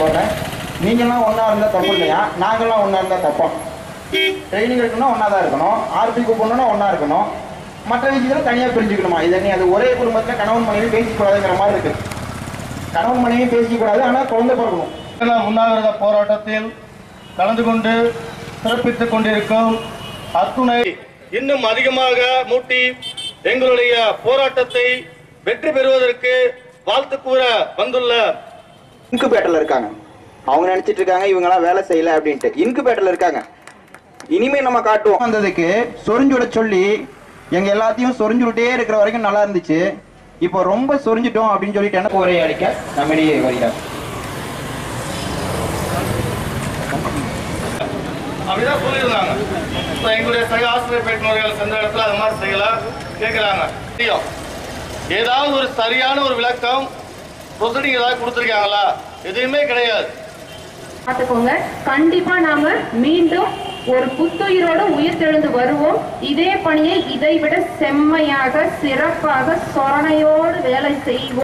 போடுறேன் நீங்களாம் ஒன்றா இருந்தால் தப்பு இல்லையா? நாங்களாம் ஒன்றா இருந்தால் தப்பா? ட்ரைனிங் எடுக்கணும்னா ஒன்றா தான் இருக்கணும். ஆர்பி கூப்பிடணும்னா ஒன்றா இருக்கணும். மற்ற விஷயத்தில் தனியாக பிரிஞ்சுக்கணுமா? இதை நீ அது ஒரே குடும்பத்தில் கணவன் மனைவி பேசிக்கூடாதுங்கிற மாதிரி இருக்கு. கணவன் மனைவி பேசிக்கூடாது ஆனால் குழந்தை பிறக்கணும். உண்ணாவிரத போராட்டத்தில் கலந்து கொண்டு சிறப்பித்துக் கொண்டிருக்கும் அத்துணை இன்னும் அதிகமாக மூட்டி எங்களுடைய போராட்டத்தை வெற்றி பெறுவதற்கு வாழ்த்து கூற வந்துள்ள இன்குபேட்டர்ல இருக்காங்க. அவங்க நினைச்சிட்டு இருக்காங்க இவங்கெல்லாம் வேலை செய்யல அப்படின்ட்டு. இன்குபேட்டர்ல இருக்காங்க. இனிமே நம்ம காட்டுவோம். வந்ததுக்கு சொரிஞ்சு விட சொல்லி எங்க எல்லாத்தையும் சொரிஞ்சு விட்டே இருக்கிற வரைக்கும் நல்லா இருந்துச்சு. இப்போ ரொம்ப சொரிஞ்சிட்டோம் அப்படின்னு சொல்லிட்டு என்ன உரையை அடிக்க? நம்மிடையே வருகிறார் அப்படிதான் சொல்லியிருந்தாங்க. இப்போ எங்களுடைய சக ஆசிரியர் பெற்றோர்கள் சென்ற இடத்துல அது மாதிரி செய்யல கேட்குறாங்க. தெரியும். ஏதாவது ஒரு சரியான ஒரு விளக்கம் ப்ரொசீடிங் ஏதாவது கொடுத்துருக்காங்களா? எதுவுமே கிடையாது. பார்த்துக்கோங்க. கண்டிப்பா நாம மீண்டும் ஒரு புத்துயிரோட உயிர்த்தெழுந்து வருவோம். இதே பணியை இதைவிட செம்மையாக சிறப்பாக சொரணையோடு வேலை செய்வோம்.